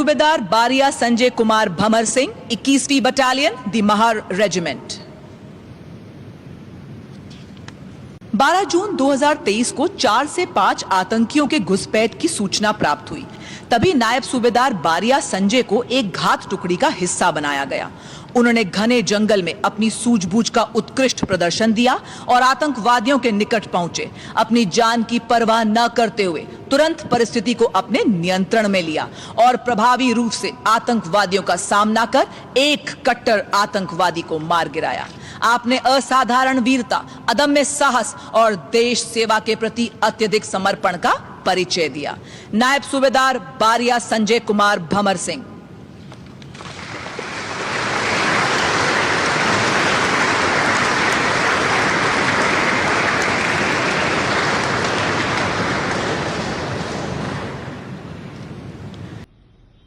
सूबेदार बारिया संजय कुमार भमर सिंह 21वीं battalion, the Mahar regiment. 12 जून 2023 को चार से पाँच आतंकियों के घुसपैठ की सूचना प्राप्त हुई। तभी नायब सूबेदार बारिया संजय को एक घात टुकड़ी का हिस्सा बनाया गया। उन्होंने घने जंगल में अपनी सूझबूझ का उत्कृष्ट प्रदर्शन दिया और आतंकवादियों के निकट पहुँचे। अपनी जान की परवाह न करते हुए तुरंत परिस्थिति को अपने नियंत्रण में लिया और प्रभावी रूप से आतंकवादियों का सामना कर एक कट्टर आतंकवादी को मार गिराया। आपने असाधारण वीरता, अदम्य साहस और देश सेवा के प्रति अत्यधिक समर्पण का परिचय दिया। नायब सूबेदार बारिया संजय कुमार भमर सिंह